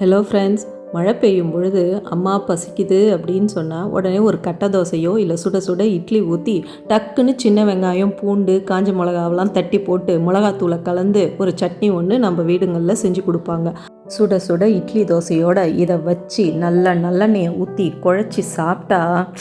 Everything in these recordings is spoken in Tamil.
ஹலோ ஃப்ரெண்ட்ஸ் மழை பெய்யும் பொழுது அம்மா பசிக்குது அப்படின்னு சொன்னால் உடனே ஒரு கட்டை தோசையோ இல்லை சுட சுட இட்லி ஊற்றி டக்குன்னு சின்ன வெங்காயம் பூண்டு காஞ்ச மிளகாவெல்லாம் தட்டி போட்டு மிளகாத்தூளை கலந்து ஒரு சட்னி ஒன்று நம்ம வீடுங்களில் செஞ்சு கொடுப்பாங்க. சுட சுட இட்லி தோசையோட இதை வச்சு நல்லா நல்லெண்ணெயை ஊற்றி குழச்சி சாப்பிட்டா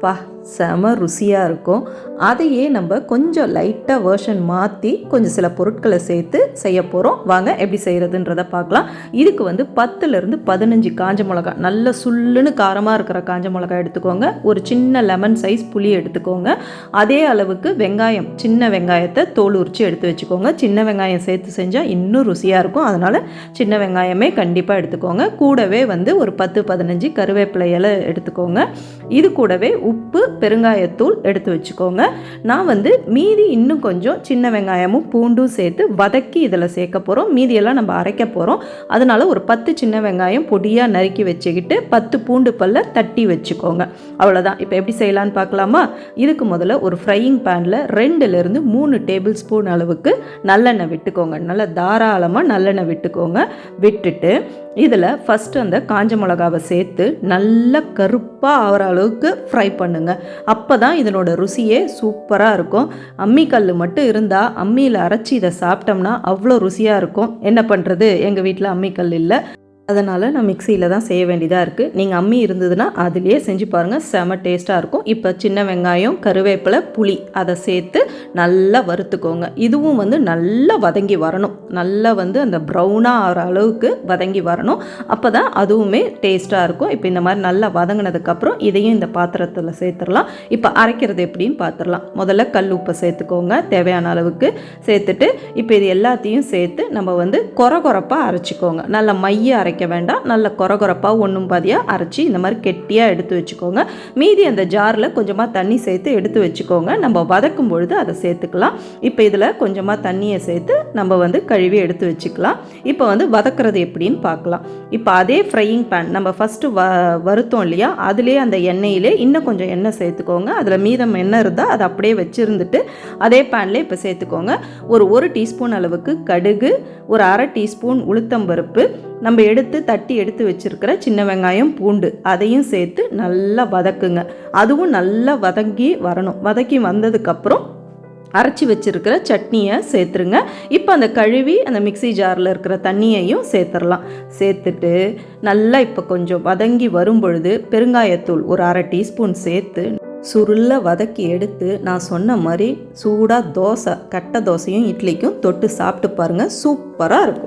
பா செம ருசியாக இருக்கும். அதையே நம்ம கொஞ்சம் லைட்டாக வேர்ஷன் மாற்றி கொஞ்சம் சில பொருட்களை சேர்த்து செய்ய போகிறோம் வாங்க எப்படி செய்கிறதுன்றத பார்க்கலாம். இதுக்கு வந்து பத்துலேருந்து பதினஞ்சு காஞ்ச மிளகா நல்ல சுள்ளுன்னு காரமாக இருக்கிற காஞ்ச மிளகா எடுத்துக்கோங்க. ஒரு சின்ன லெமன் சைஸ் புளி எடுத்துக்கோங்க. அதே அளவுக்கு வெங்காயம் சின்ன வெங்காயத்தை தோல் உரித்து எடுத்து வச்சுக்கோங்க. சின்ன வெங்காயம் சேர்த்து செஞ்சால் இன்னும் ருசியாக இருக்கும். அதனால் சின்ன வெங்காயமே கண்டிப்பாக எடுத்துக்கோங்க. கூடவே வந்து ஒரு பத்து பதினஞ்சு கருவேப்பிலை இலை எடுத்துக்கோங்க. இது கூடவே உப்பு பெருங்காயத்தூள் எடுத்து வச்சுக்கோங்க. நான் வந்து மீதி இன்னும் கொஞ்சம் சின்ன வெங்காயமும் பூண்டும் சேர்த்து வதக்கி இதில் சேர்க்க போகிறோம் மீதியெல்லாம் நம்ம அரைக்க போகிறோம் அதனால் ஒரு பத்து சின்ன வெங்காயம் பொடியாக நறுக்கி வச்சுக்கிட்டு பத்து பூண்டு பல்ல தட்டி வச்சுக்கோங்க. அவ்வளோதான் இப்போ எப்படி செய்யலான்னு பார்க்கலாமா? இதுக்கு முதல்ல ஒரு ஃப்ரையிங் பேனில் ரெண்டுலேருந்து மூணு டேபிள் ஸ்பூன் அளவுக்கு நல்லெண்ணெய் விட்டுக்கோங்க. நல்லா தாராளமாக நல்லெண்ணெய் விட்டுக்கோங்க. விட்டுட்டு இதில் ஃபஸ்ட்டு அந்த காஞ்ச மிளகாவை சேர்த்து நல்லா கருப்பாக ஆகிற அளவுக்கு ஃப்ரை பண்ணுங்கள் அப்போ தான் இதனோட ருசியே சூப்பராக இருக்கும். அம்மிக்கல் மட்டும் இருந்தால் அம்மியில் அரைச்சி இதை சாப்பிட்டோம்னா அவ்வளோ ருசியாக இருக்கும். என்ன பண்ணுறது எங்கள் வீட்டில் அம்மிக்கல் இல்லை. அதனால் நான் மிக்சியில் தான் செய்ய வேண்டியதாக இருக்குது நீங்கள் அம்மி இருந்ததுன்னா அதுலேயே செஞ்சு பாருங்கள் செம டேஸ்ட்டாக இருக்கும். இப்போ சின்ன வெங்காயம் கருவேப்பிலை புளி அதை சேர்த்து நல்லா வறுத்துக்கோங்க. இதுவும் வந்து நல்லா வதங்கி வரணும். நல்லா வந்து அந்த ப்ரௌனாக ஆகிற அளவுக்கு வதங்கி வரணும். அப்போ தான் அதுவுமே டேஸ்ட்டாக இருக்கும். இப்போ இந்த மாதிரி நல்லா வதங்கினதுக்கப்புறம் இதையும் இந்த பாத்திரத்தில் சேர்த்துடலாம். இப்போ அரைக்கிறது எப்படின்னு பார்த்துடலாம் முதல்ல கல் உப்பை சேர்த்துக்கோங்க. தேவையான அளவுக்கு சேர்த்துட்டு இப்போ இது எல்லாத்தையும் சேர்த்து நம்ம வந்து கொர கொரப்பாக அரைச்சிக்கோங்க. நல்லா மைய அரை அரைக்க வேண்டாம். நல்ல குறகுறப்பாக ஒன்றும் பாதியாக அரைச்சி இந்த மாதிரி கெட்டியாக எடுத்து வச்சுக்கோங்க. மீதி அந்த ஜாரில் கொஞ்சமாக தண்ணி சேர்த்து எடுத்து வச்சுக்கோங்க. நம்ம வதக்கும் பொழுது அதை சேர்த்துக்கலாம். இப்போ இதில் கொஞ்சமாக தண்ணியை சேர்த்து நம்ம வந்து கழுவி எடுத்து வச்சுக்கலாம். இப்போ வந்து வதக்கிறது எப்படின்னு பார்க்கலாம். இப்போ அதே ஃப்ரையிங் பேன் நம்ம ஃபஸ்ட்டு வ வருத்தோம் இல்லையா? அதுலேயே அந்த எண்ணெயிலே இன்னும் கொஞ்சம் எண்ணெய் சேர்த்துக்கோங்க. அதில் மீதம் எண்ணெய் இருந்தால் அதை அப்படியே வச்சுருந்துட்டு அதே பேனில் இப்போ சேர்த்துக்கோங்க. ஒரு ஒரு டீஸ்பூன் அளவுக்கு கடுகு ஒரு அரை டீஸ்பூன் உளுத்தம்பருப்பு நம்ம எடுத்து தட்டி எடுத்து வச்சுருக்கிற சின்ன வெங்காயம் பூண்டு அதையும் சேர்த்து நல்லா வதக்குங்க. அதுவும் நல்லா வதங்கி வரணும். வதக்கி வந்ததுக்கப்புறம் அரைச்சி வச்சுருக்கிற சட்னியை சேர்த்துருங்க. இப்போ அந்த கழுவி அந்த மிக்சி ஜாரில் இருக்கிற தண்ணியையும் சேர்த்துடலாம். சேர்த்துட்டு நல்லா இப்போ கொஞ்சம் வதங்கி வரும் பொழுது பெருங்காயத்தூள் ஒரு அரை டீஸ்பூன் சேர்த்து சுருள வதக்கி எடுத்து நான் சொன்ன மாதிரி சூடாக தோசை கட்டை தோசையும் இட்லிக்கும் தொட்டு சாப்பிட்டு பாருங்கள் சூப்பராக இருக்கும்.